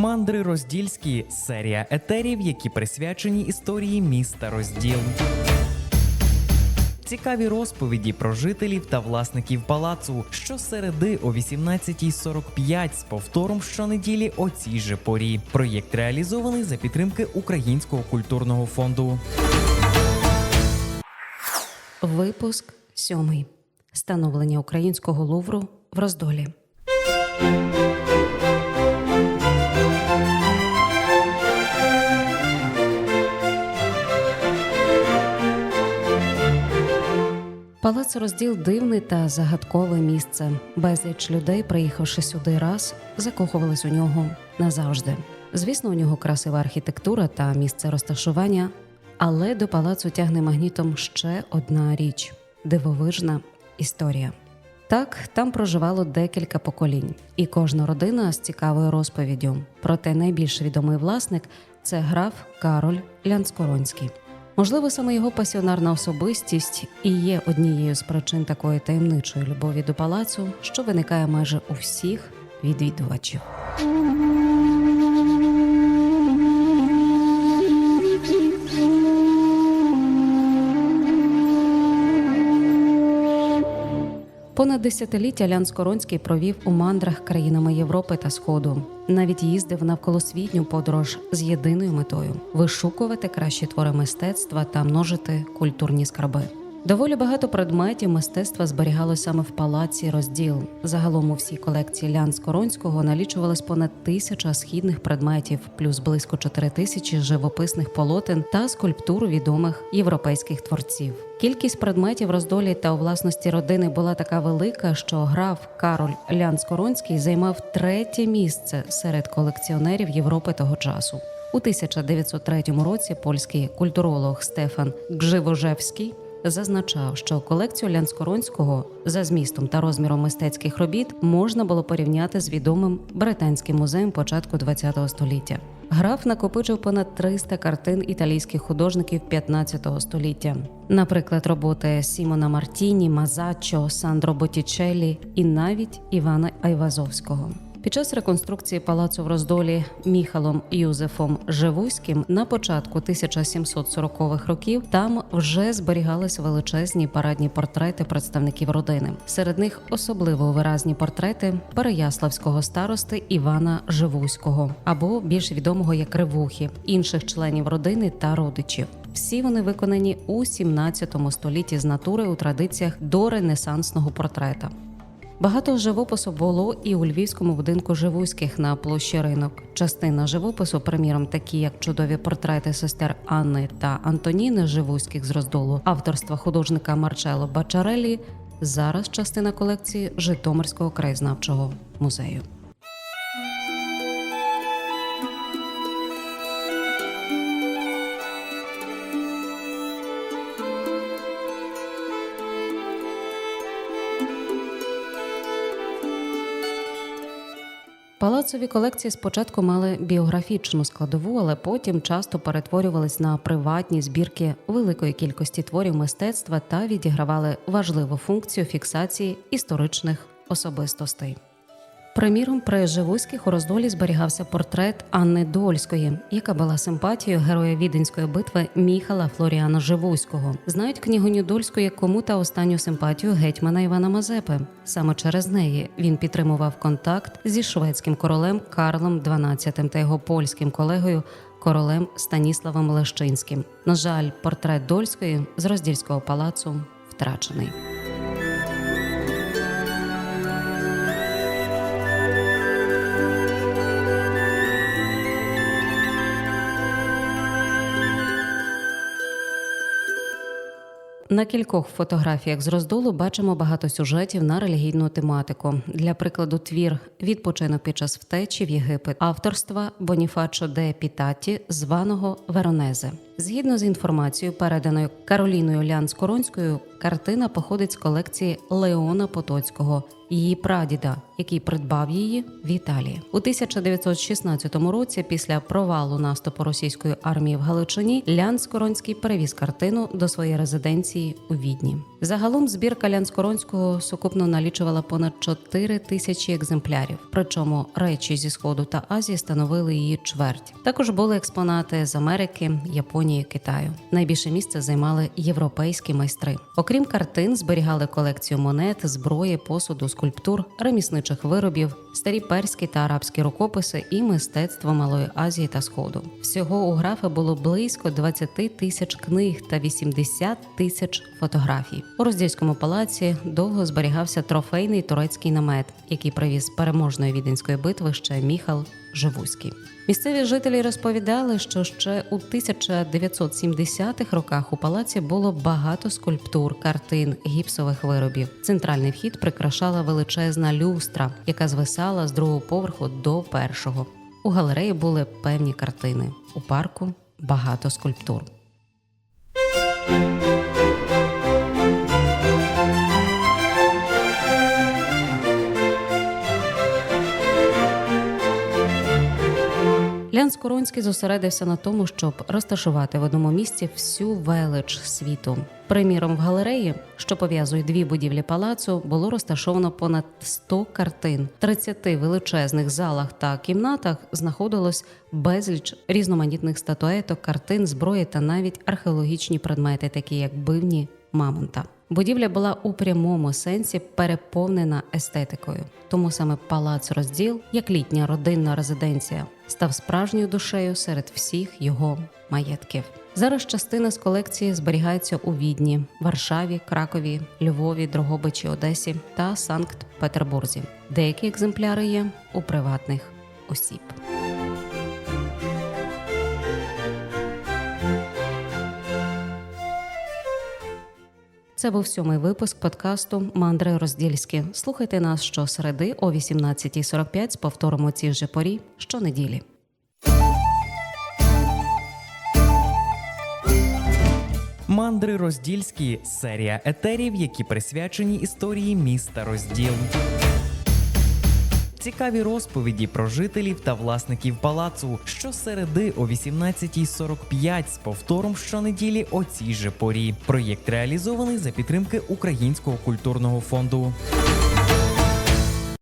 Мандри Роздільські серія етерів, які присвячені історії міста Розділ. Цікаві розповіді про жителів та власників палацу щосереди о 18.45 з повтором щонеділі о цій же порі. Проєкт реалізований за підтримки Українського культурного фонду. Випуск сьомий. Становлення українського лувру в роздолі. Палац розділ дивне та загадкове місце. Безліч людей, приїхавши сюди раз, закохувались у нього назавжди. Звісно, у нього красива архітектура та місце розташування, але до палацу тягне магнітом ще одна річ дивовижна історія. Так, там проживало декілька поколінь, і кожна родина з цікавою розповіддю. Проте найбільш відомий власник це граф Кароль Лянскоронський. Можливо, саме його пасіонарна особистість і є однією з причин такої таємничої любові до палацу, що виникає майже у всіх відвідувачів. Понад десятиліття Лян Скоронський провів у мандрах країнами Європи та Сходу. Навіть їздив навколосвітню подорож з єдиною метою вишукувати кращі твори мистецтва та множити культурні скарби. Доволі багато предметів мистецтва зберігалося саме в палаці розділ. Загалом у всій колекції Лян Скоронського налічувалось понад тисяча східних предметів, плюс близько чотири тисячі живописних полотен та скульптур відомих європейських творців. Кількість предметів роздолі та у власності родини була така велика, що граф Кароль Лян Скоронський займав третє місце серед колекціонерів Європи того часу. У 1903 році польський культуролог Стефан Гживожевський зазначав, що колекцію Лянскоронського за змістом та розміром мистецьких робіт можна було порівняти з відомим британським музеєм початку ХХ століття. Граф накопичив понад 300 картин італійських художників 15 століття, наприклад, роботи Сімона Мартіні, Мазаччо, Сандро Боттічеллі і навіть Івана Айвазовського. Під час реконструкції палацу в роздолі Міхалом Юзефом Живуським на початку 1740-х років там вже зберігалися величезні парадні портрети представників родини. Серед них особливо виразні портрети Переяславського старости Івана Живуського або більш відомого як Кривухи, інших членів родини та родичів. Всі вони виконані у 17 столітті з натури у традиціях до ренесансного портрета. Багато живопису було і у львівському будинку Живуських на площі ринок. Частина живопису, приміром, такі як чудові портрети сестер Анни та Антоніни Живуських з роздолу авторства художника Марчело Бачарелі. Зараз частина колекції Житомирського краєзнавчого музею. Палацові колекції спочатку мали біографічну складову, але потім часто перетворювались на приватні збірки великої кількості творів мистецтва та відігравали важливу функцію фіксації історичних особистостей. Приміром, при Живуських у роздолі зберігався портрет Анни Дольської, яка була симпатією героя віденської битви Міхала Флоріана Живуського. Знають княгиню Дольську як кому та останню симпатію гетьмана Івана Мазепи. Саме через неї він підтримував контакт зі шведським королем Карлом XII та його польським колегою королем Станіславом Лещинським. На жаль, портрет Дольської з роздільського палацу втрачений. На кількох фотографіях з роздолу бачимо багато сюжетів на релігійну тематику. Для прикладу, твір Відпочинок під час втечі в Єгипет авторства Боніфачо де Пітаті, званого Веронезе. Згідно з інформацією, переданою Кароліною Лян Скоронською, картина походить з колекції Леона Потоцького, її прадіда, який придбав її в Італії у 1916 році. Після провалу наступу російської армії в Галичині Лян Скоронський перевіз картину до своєї резиденції у Відні. Загалом збірка Лянскоронського сукупно налічувала понад 4 тисячі екземплярів. Причому речі зі сходу та Азії становили її чверть. Також були експонати з Америки, Японії, Китаю. Найбільше місце займали європейські майстри. Окрім картин, зберігали колекцію монет, зброї, посуду, скульптур, ремісничих виробів, старі перські та арабські рукописи і мистецтво Малої Азії та Сходу. Всього у графа було близько 20 тисяч книг та 80 тисяч фотографій. У роздільському палаці довго зберігався трофейний турецький намет, який привіз переможної віденської битви ще Міхал Живузький. Місцеві жителі розповідали, що ще у 1970-х роках у палаці було багато скульптур, картин, гіпсових виробів. Центральний вхід прикрашала величезна люстра, яка звисала з другого поверху до першого. У галереї були певні картини. У парку багато скульптур. Лян Скоронський зосередився на тому, щоб розташувати в одному місці всю велич світу. Приміром, в галереї, що пов'язує дві будівлі палацу, було розташовано понад 100 картин. В 30 величезних залах та кімнатах знаходилось безліч різноманітних статуеток, картин, зброї та навіть археологічні предмети, такі як бивні мамонта. Будівля була у прямому сенсі переповнена естетикою. Тому саме палац розділ, як літня родинна резиденція, став справжньою душею серед всіх його маєтків. Зараз частина з колекції зберігається у Відні, Варшаві, Кракові, Львові, Дрогобичі, Одесі та Санкт-Петербурзі. Деякі екземпляри є у приватних осіб. Це був сьомий випуск подкасту Мандри Роздільські. Слухайте нас щосереди о 18.45 з повтором у цій же порі щонеділі. Мандри роздільські серія етерів, які присвячені історії міста розділ. Цікаві розповіді про жителів та власників палацу щосереди о 18.45 з повтором щонеділі о цій же порі. Проєкт реалізований за підтримки Українського культурного фонду.